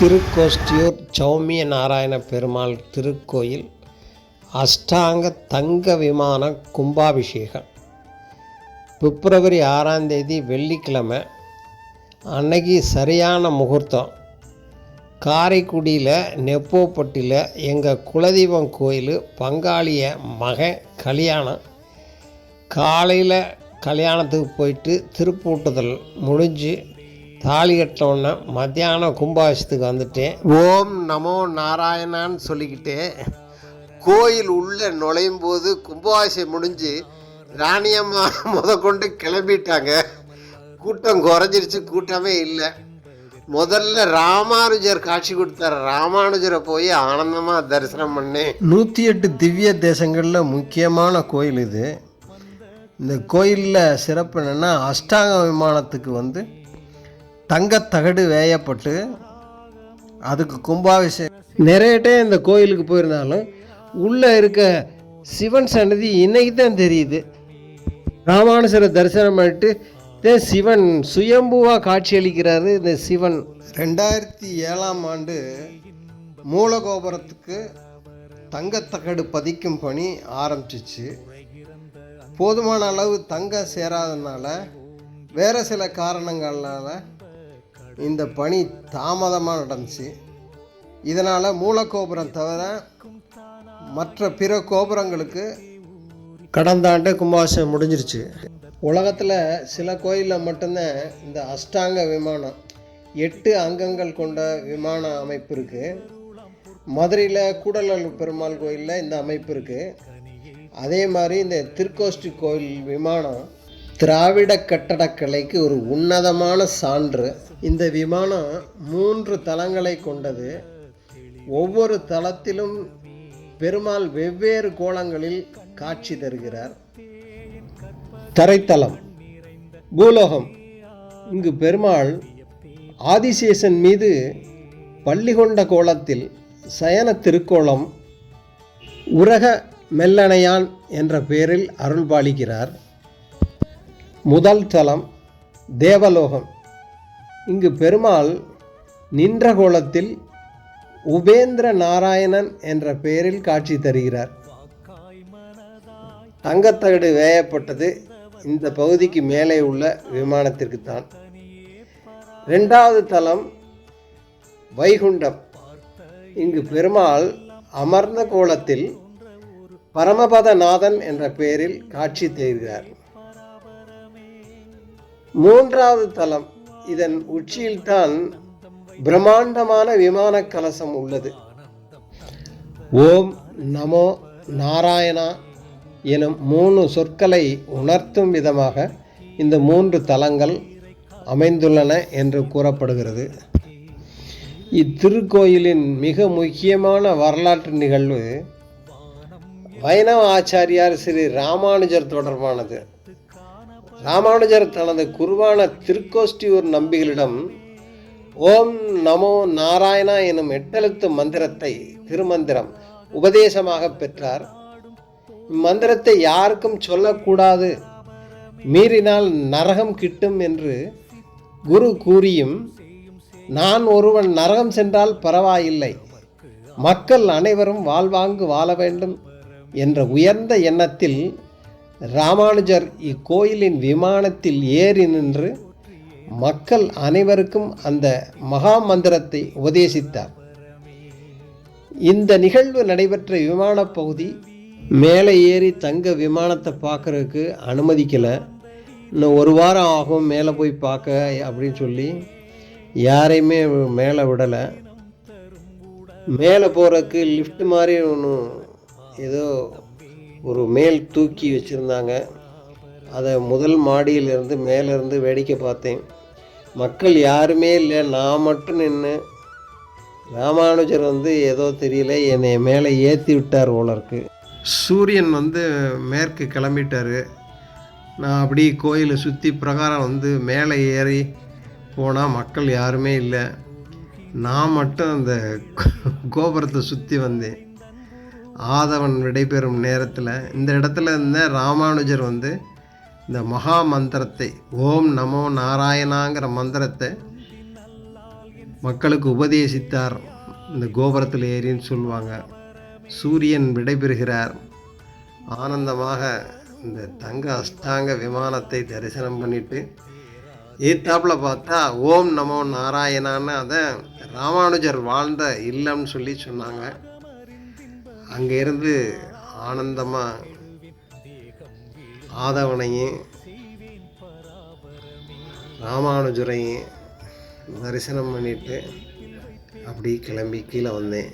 திருக்கோஷ்டியூர் சௌமிய நாராயண பெருமாள் திருக்கோயில் அஷ்டாங்க தங்க விமான கும்பாபிஷேகம். பிப்ரவரி ஆறாம் தேதி வெள்ளிக்கிழமை. அன்னைக்கு சரியான முகூர்த்தம். காரைக்குடியில் நெப்போப்பட்டியில் எங்கள் குலதெய்வம் கோயில் பங்காளிய மகன் கல்யாணம். காலையில் கல்யாணத்துக்கு போயிட்டு திருப்பூட்டுதல் முடிஞ்சு தாலி கட்டினோடனே மத்தியானம் கும்பாபிஷத்துக்கு வந்துட்டேன். ஓம் நமோ நாராயணான்னு சொல்லிக்கிட்டே கோயில் உள்ளே நுழையும் போது கும்பாபிஷேகம் முடிஞ்சு ராணியம்மா முத கொண்டு கிளம்பிட்டாங்க. கூட்டம் குறைஞ்சிருச்சு கூட்டமே இல்லை. முதல்ல ராமானுஜர் காட்சி கொடுத்தார். ராமானுஜரை போய் ஆனந்தமாக தரிசனம் பண்ணேன். நூற்றி எட்டு திவ்ய தேசங்களில் முக்கியமான கோயில் இது. இந்த கோயிலில் சிறப்பு என்னென்னா அஷ்டாங்க விமானத்துக்கு வந்து தங்கத்தகடு வேயப்பட்டு அதுக்கு கும்பாபிஷேகம். நிறைய டைம் இந்த கோயிலுக்கு போயிருந்தாலும் உள்ளே இருக்க சிவன் சன்னதி இன்னைக்கு தான் தெரியுது. ராமானுசரை தரிசனம் பண்ணிட்டு இதே சிவன் சுயம்புவாக காட்சியளிக்கிறாரு இந்த சிவன். ரெண்டாயிரத்தி ஏழாம் ஆண்டு மூலகோபுரத்துக்கு தங்கத்தகடு பதிக்கும் பணி ஆரம்பிச்சிச்சு. போதுமான அளவு தங்கம் சேராதனால வேறு சில காரணங்களால் இந்த பணி தாமதமாக நடந்துச்சு. இதனால் மூலக்கோபுரம் தவிர மற்ற பிற கோபுரங்களுக்கு கடந்த ஆண்டு கும்பாபிஷேகம் முடிஞ்சிருச்சு. உலகத்தில் சில கோயிலில் மட்டும்தான் இந்த அஷ்டாங்க விமானம் எட்டு அங்கங்கள் கொண்ட விமான அமைப்பு இருக்குது மதுரையில் கூடலூர் பெருமாள் கோயிலில் இந்த அமைப்பு இருக்குது அதே மாதிரி இந்த திருக்கோஷ்டி கோயில் விமானம் திராவிட கட்டடக்கலைக்கு ஒரு உன்னதமான சான்று. இந்த விமானம் மூன்று தளங்களை கொண்டது. ஒவ்வொரு தளத்திலும் பெருமாள் வெவ்வேறு கோலங்களில் காட்சி தருகிறார். தரைத்தளம் பூலோகம். இங்கு பெருமாள் ஆதிசேஷன் மீது பள்ளி கொண்ட கோலத்தில் சயன திருக்கோலம் உரக மெல்லணையான் என்ற பெயரில் அருள்பாலிக்கிறார். முதல் தலம் தேவலோகம். இங்கு பெருமாள் நின்ற கோலத்தில் உபேந்திர நாராயணன் என்ற பெயரில் காட்சி தருகிறார். தங்கத்தகடு வேயப்பட்டது இந்த பகுதிக்கு மேலே உள்ள விமானத்திற்கு தான் ரெண்டாவது தலம் வைகுண்டம். இங்கு பெருமாள் அமர்ந்த கோலத்தில் பரமபதநாதன் என்ற பெயரில் காட்சி தருகிறார். மூன்றாவது தலம் இதன் உச்சியில்தான் பிரம்மாண்டமான விமான கலசம் உள்ளது. ஓம் நமோ நாராயணா எனும் மூணு சொற்களை உணர்த்தும் விதமாக இந்த மூன்று தலங்கள் அமைந்துள்ளன என்று கூறப்படுகிறது. இத்திருக்கோயிலின் மிக முக்கியமான வரலாற்று நிகழ்வு வைணவ ஆச்சாரியார் ஸ்ரீ ராமானுஜர் தொடர்பானது. ராமானுஜர் தனது குருவான திருக்கோஷ்டியூர் நம்பிகளிடம் ஓம் நமோ நாராயணா எனும் எட்டெழுத்து மந்திரத்தை திருமந்திரம் உபதேசமாக பெற்றார். இம்மந்திரத்தை யாருக்கும் சொல்லக்கூடாது. மீறினால் நரகம் கிட்டும் என்று குரு கூறியும் நான் ஒருவன் நரகம் சென்றால் பரவாயில்லை. மக்கள் அனைவரும் வாழ்வாங்கு வாழ வேண்டும் என்ற உயர்ந்த எண்ணத்தில் ராமானுஜர் இக்கோயிலின் விமானத்தில் ஏறி நின்று மக்கள் அனைவருக்கும் அந்த மகா மந்திரத்தை உபதேசித்தார். இந்த நிகழ்வு நடைபெற்ற விமானப் பகுதி மேலே ஏறி தங்க விமானத்தை பார்க்குறதுக்கு அனுமதிக்கலை. இன்னும் ஒரு வாரம் ஆகும் மேலே போய் பார்க்க அப்படின்னு சொல்லி யாரையுமே மேலே விடலை. மேலே போகிறதுக்கு லிஃப்ட் மாதிரி ஒன்று ஏதோ ஒரு மேல் தூக்கி வச்சுருந்தாங்க. அதை முதல் மாடியிலிருந்து மேலேருந்து வேடிக்கை பார்த்தேன். மக்கள் யாருமே இல்லை நான் மட்டும் நின்று. ராமானுஜர் வந்து ஏதோ தெரியல என்னை மேலே ஏற்றி விட்டார் ஓலருக்கு சூரியன் வந்து மேற்கு கிளம்பிட்டார். நான் அப்படி கோயிலை சுற்றி பிரகாரம் வந்து மேலே ஏறி போனால் மக்கள் யாருமே இல்லை. நான் மட்டும் அந்த கோபுரத்தை சுற்றி வந்தேன். ஆதவன் விடைபெறும் நேரத்தில் இந்த இடத்துல இருந்த ராமானுஜர் வந்து இந்த மகா மந்திரத்தை ஓம் நமோ நாராயணாங்கிற மந்திரத்தை மக்களுக்கு உபதேசித்தார். இந்த கோபுரத்தில் ஏறின்னு சொல்லுவாங்க. சூரியன் விடைபெறுகிறார். ஆனந்தமாக இந்த தங்க அஷ்டாங்க விமானத்தை தரிசனம் பண்ணிட்டு ஏத்தாப்பில் பார்த்தா ஓம் நமோ நாராயணான்னு அதை ராமானுஜர் வாழ்ந்த இல்லம்னு சொல்லி சொன்னாங்க. அங்கேருந்து ஆனந்தமாக ஆதவனையும் ராமானுஜரையும் தரிசனம் பண்ணிட்டு அப்படி கிளம்பி கீழே வந்தேன்.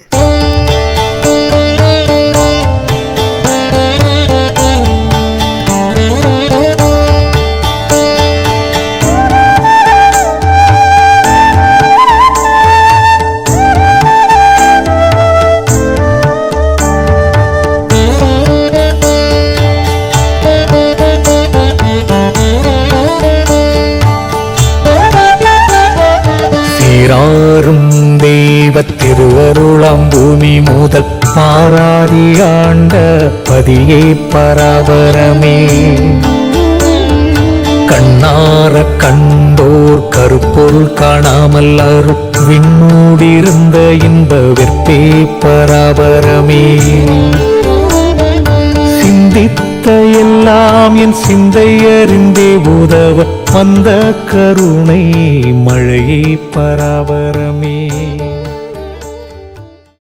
திருவருளாம் பூமி முதல் பாராதி ஆண்ட பதியே பராபரமே. கண்ணார கண்டோர் கருப்பொருள் காணாமல் அரு விண்ணூடிருந்த இன்ப வெற்பே பராபரமே. சிந்தித்த எல்லாம் என் சிந்தை அறிந்தே உதவ வந்த கருணை மழையே பராபரமே.